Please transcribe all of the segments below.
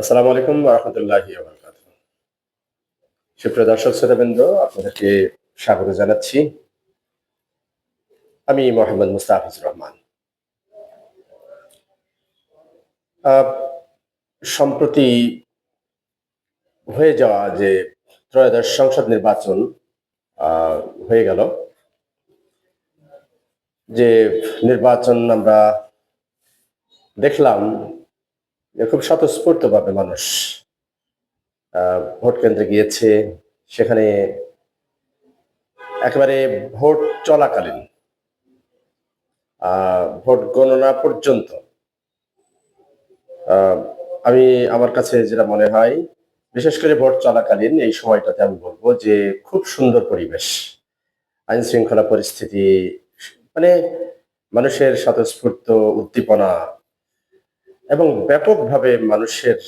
আসসালামু আলাইকুম রহমতুল্লাহি সুপ্রিয় দর্শক, শ্রোতাবৃন্দ, আপনাদেরকে স্বাগত জানাচ্ছি। আমি মোহাম্মদ মুস্তাফিজুর রহমান। সম্প্রতি হয়ে যাওয়া যে ত্রয়োদশ সংসদ নির্বাচন হয়ে গেল। যে নির্বাচন আমরা দেখলাম খুব স্বতঃস্ফূর্তভাবে মানুষ ভোট কেন্দ্রে গিয়েছে, সেখানে একেবারে ভোট চলাকালীন ভোট গণনা পর্যন্ত আমি আমার কাছে যেটা মনে হয়, বিশেষ করে ভোট চলাকালীন এই সময়টাতে আমি বলব যে খুব সুন্দর পরিবেশ, আইন শৃঙ্খলা পরিস্থিতি মানে মানুষের স্বতঃস্ফূর্ত উদ্দীপনা এবং ব্যাপকভাবে মানুষের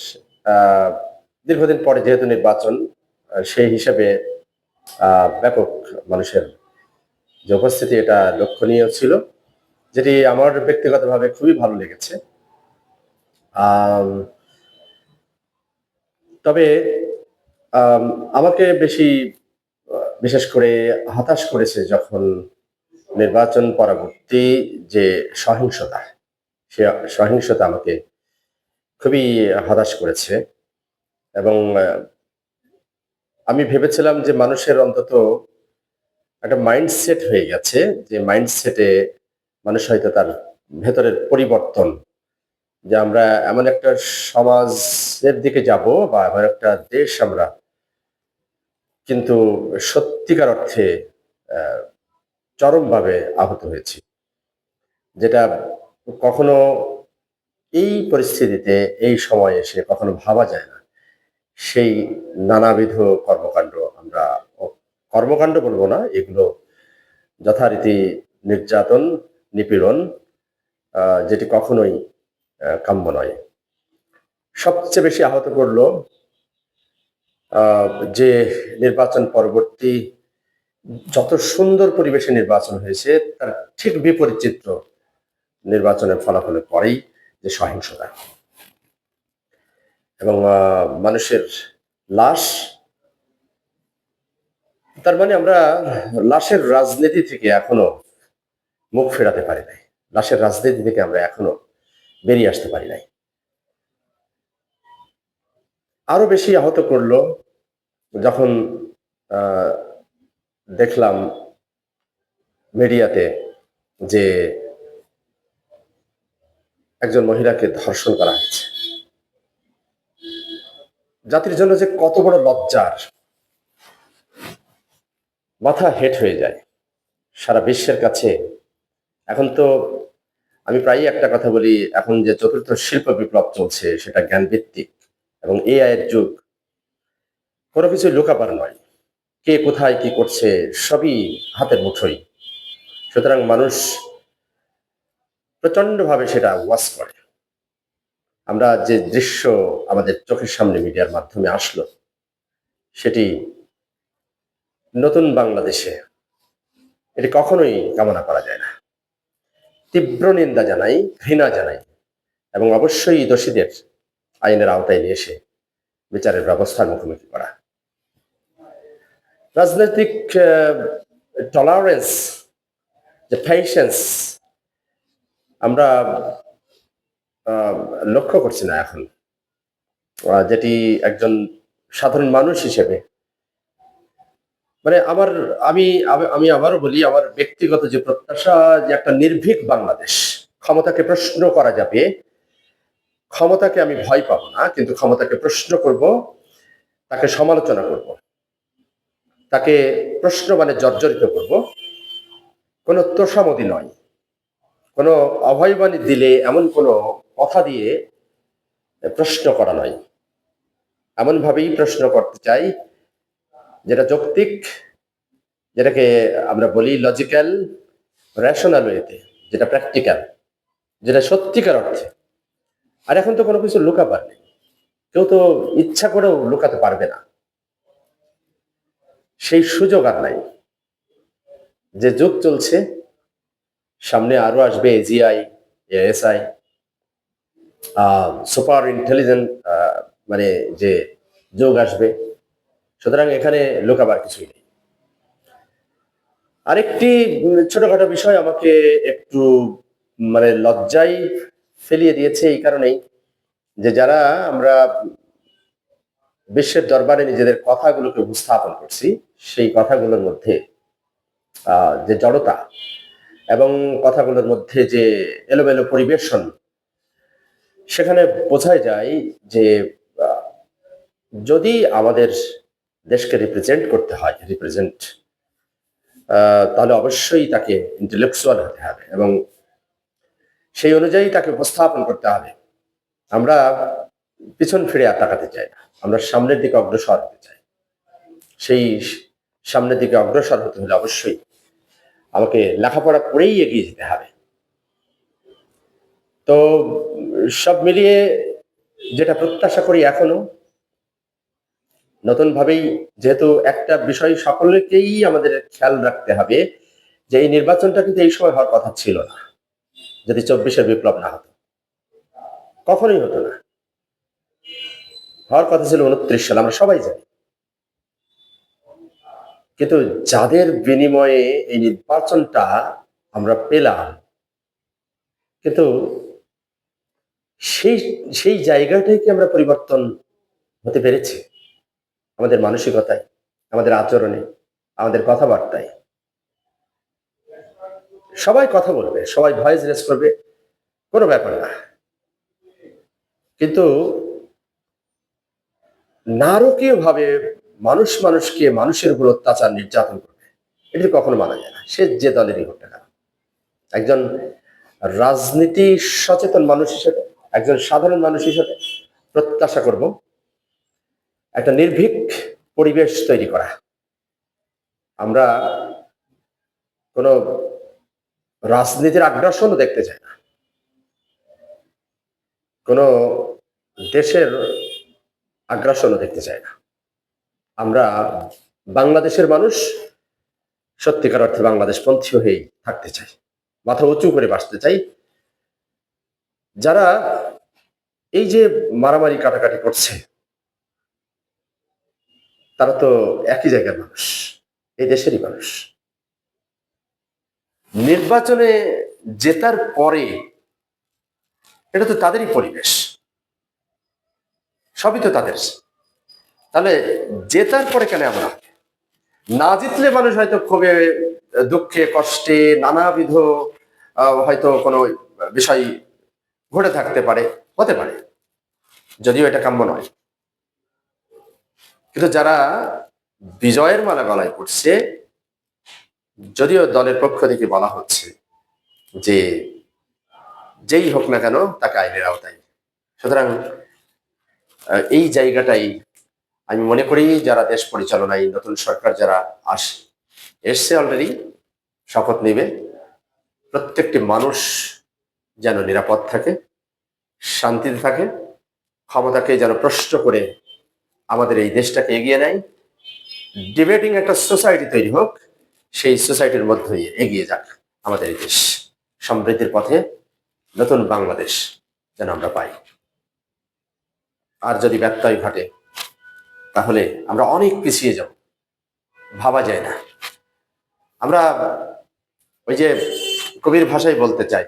দীর্ঘদিন পরে যেহেতু নির্বাচন সেই হিসাবে ব্যাপক মানুষের যে উপস্থিতি এটা লক্ষণীয় ছিল, যেটি আমার ব্যক্তিগতভাবে খুবই ভালো লেগেছে। তবে আমাকে বেশি, বিশেষ করে হতাশ করেছে যখন নির্বাচন পরবর্তী যে সহিংসতা সে সহিংসতা আমাকে খুবই হতাশ করেছে এবং আমি ভেবেছিলাম যে মানুষের অন্তত একটা মাইন্ডসেট হয়ে গেছে, যে মাইন্ডসেটে মানুষ হয়তো তার ভেতরের পরিবর্তন, যে আমরা এমন একটা সমাজের দিকে যাব বা এমন একটা দেশ আমরা, কিন্তু সত্যিকার অর্থে চরমভাবে আহত হয়েছি। যেটা কখনো এই পরিস্থিতিতে, এই সময়ে এসে কখনো ভাবা যায় না। সেই নানাবিধ কর্মকাণ্ড আমরা কর্মকাণ্ড বলব না, এগুলো যথারীতি নির্যাতন, নিপীড়ন যেটি কখনোই কাম্য নয়। সবচেয়ে বেশি আহত করল যে নির্বাচন পরবর্তী যত সুন্দর পরিবেশে নির্বাচন হয়েছে, তার ঠিক বিপরীত চিত্র নির্বাচনের ফলাফলের পরেই যে সহিংসতা। এবং মানুষের লাশ, তার মানে আমরা লাশের রাজনীতি থেকে এখনও মুখ ফেরাতে পারি নাই। লাশের রাজনীতি থেকে আমরা এখনও বেরিয়ে আসতে পারি নাই। আরও বেশি আহত করল যখন দেখলাম মিডিয়াতে যে একজন মহিলাকে ধর্ষণ করা হয়েছে। জাতির জন্য যে কত বড় লজ্জার মাথা হেট হয়ে যায়, সারা বিশ্বের কাছে। এখন তো আমি প্রায়ই একটা কথা বলি, এখন যে চতুর্থ শিল্প বিপ্লব চলছে, সেটা জ্ঞান ভিত্তিক এবং এআই এর যুগ। কোনো কিছু লুকাবার নয়। কে কোথায় কি করছে, সবই হাতের মুঠোই সুতরাং মানুষ প্রচন্ডভাবে সেটা ওয়াচ করে। আমরা যে দৃশ্য আমাদের চোখের সামনে মিডিয়ার মাধ্যমে আসলো, সেটি নতুন বাংলাদেশে এটি কখনোই কামনা করা যায় না। তীব্র নিন্দা জানাই, ঘৃণা জানাই এবং অবশ্যই দোষীদের আইনের আওতায় নিয়ে এসে বিচারের ব্যবস্থার মুখোমুখি করা। রাজনৈতিক টলারেন্স যে পেশেন্স আমরা লক্ষ্য করছি না এখন। যেটি একজন সাধারণ মানুষ হিসেবে। মানে আমার আমি, আমি- আবারও বলি, আমার ব্যক্তিগত যে প্রত্যাশা, যে একটা নির্ভীক বাংলাদেশ, ক্ষমতাকে প্রশ্ন করা যাবে। ক্ষমতাকে আমি ভয় পাবো না, কিন্তু ক্ষমতাকে প্রশ্ন করব, তাকে সমালোচনা করব। তাকে প্রশ্ন মানে জর্জরিত করব। কোনো তোষামদি নয়। কোনো অভয়বাণী দিলে, এমন কোনো কথা দিয়ে প্রশ্ন করা নয়। এমনভাবেই প্রশ্ন করতে চাই, যেটা যৌক্তিক, যেটাকে আমরা বলি লজিক্যাল রেশনাল ওয়েতে যেটা প্র্যাকটিক্যাল যেটা সত্যিকার অর্থে। আর এখন তো কোনো কিছু লুকাবার নেই। কেউ তো ইচ্ছা করেও লুকাতে পারবে না। সেই সুযোগ আর নাই। যে যুগ চলছে সামনে আরও আসবে এজিআই এএসআই সুপার ইন্টেলিজেন্ট মানে যে যোগ আসবে। সুতরাং এখানে লোকাবার কিছুই নেই। আরেকটি ছোটখাটো বিষয় আমাকে একটু মানে লজ্জায় ফেলিয়ে দিয়েছে এই কারণেই যে যারা আমরা বিশ্বের দরবারে নিজেদের কথাগুলোকে উপস্থাপন করছি, সেই কথাগুলোর মধ্যে যে জড়তা এবং কথাগুলোর মধ্যে যে এলোমেলো পরিবেশন, সেখানে বোঝাই যায় যে যদি আমাদের দেশকে রিপ্রেজেন্ট করতে হয় রিপ্রেজেন্ট তাহলে অবশ্যই তাকে ইন্টেলেকচুয়াল হতে হবে এবং সেই অনুযায়ী তাকে উপস্থাপন করতে হবে। আমরা পিছন ফিরে আর তাকাতে চাই না। আমরা সামনের দিকে অগ্রসর হতে চাই। সেই সামনের দিকে অগ্রসর হতে হলে অবশ্যই আমাকে লেখাপড়া করেই এগিয়ে যেতে হবে। তো সব মিলিয়ে যেটা প্রত্যাশা করি এখনও নতুন ভাবেই যেহেতু একটা বিষয় সকলকেই আমাদের খেয়াল রাখতে হবে যে এই নির্বাচনটা কিন্তু এই সময় হওয়ার কথা ছিল না, যদি চব্বিশের বিপ্লব না হতো। কখনোই হতো না। হওয়ার কথা ছিল উনত্রিশ সাল, আমরা সবাই জানি। কিন্তু যাদের বিনিময়ে এই নির্বাচনটা আমরা পেলাম, কিন্তু সেই সেই জায়গাটাই কি আমরা পরিবর্তন হতে পেরেছি? আমাদের মানসিকতায়, আমাদের আচরণে, আমাদের কথাবার্তায়। সবাই কথা বলবে, সবাই ভয়েস রেস করবে, কোনো ব্যাপার না। কিন্তু নারকীয় ভাবে মানুষ মানুষকে মানুষের উপর অত্যাচার, নির্যাতন করবে। এটি কখনো মানা যায় না। সে যে দলেরই হোক না একজন রাজনীতি সচেতন মানুষ হিসেবে, একজন সাধারণ মানুষ হিসেবে প্রত্যাশা করব, একটা নির্ভীক পরিবেশ তৈরি করা। আমরা কোনো রাজনীতির আগ্রাসনও দেখতে চাই না। কোনো দেশের আগ্রাসনও দেখতে চাই না। আমরা বাংলাদেশের মানুষ সত্যিকার অর্থে বাংলাদেশ পন্থী হয়েই থাকতে চাই, মাথা উঁচু করে বাঁচতে চাই। যারা এই যে মারামারি কাটাকাটি করছে, তারা তো একই জায়গার মানুষ, এই দেশেরই মানুষ। নির্বাচনে জেতার পরে এটা তো তাদেরই পরিবেশ, সবই তো তাদের। তাহলে জেতার পরে কেন হবে? না জিতলে মানুষ হয়তো ক্ষোভে, দুঃখে, কষ্টে, নানাবিধ হয়তো কোনো বিষয় ঘটে থাকতে পারে, হতে পারে। যদিও এটা কাম্য নয়। কিন্তু যারা বিজয়ের মালা গলায় পড়ছে, যদিও দলের পক্ষ থেকে বলা হচ্ছে যে যেই হোক না কেন তাকে আইনের আওতায়। সুতরাং এই জায়গাটাই আমি মনে করি যারা দেশ পরিচালনায়, নতুন সরকার যারা আস, এসছে অলরেডি শপথ নেবে, প্রত্যেকটি মানুষ যেন নিরাপদ থাকে, শান্তিতে থাকে, ক্ষমতাকে যেন প্রশ্ন করে আমাদের এই দেশটাকে এগিয়ে নেয় ডিবেটিং একটা সোসাইটি তৈরি হোক, সেই সোসাইটির মধ্য এগিয়ে যাক আমাদের এই দেশ, সমৃদ্ধির পথে নতুন বাংলাদেশ যেন আমরা পাই। আর যদি ব্যত্যয় ঘটে তাহলে আমরা অনেক পিছিয়ে যাব। ভাবা যায় না। আমরা ওই যে কবির ভাষায় বলতে চাই,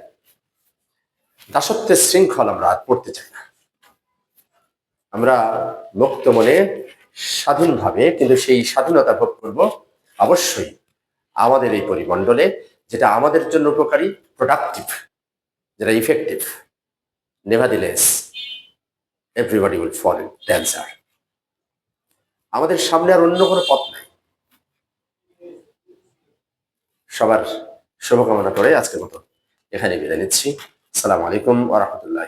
দাসত্বের শৃঙ্খল আমরা আর পড়তে চাই না। আমরা মুক্ত মনে স্বাধীনভাবে, কিন্তু সেই স্বাধীনতা ভোগ করব অবশ্যই আমাদের এই পরিমণ্ডলে, যেটা আমাদের জন্য উপকারী প্রোডাক্টিভ যেটা effective nevertheless everybody will fall dancer আমাদের সামনে আর অন্য কোনো পথ নাই। সবার শুভকামনা করে আজকের মতো এখানে বিদায় নিচ্ছি। সালাম আলাইকুম আ রহমতুল্লাহ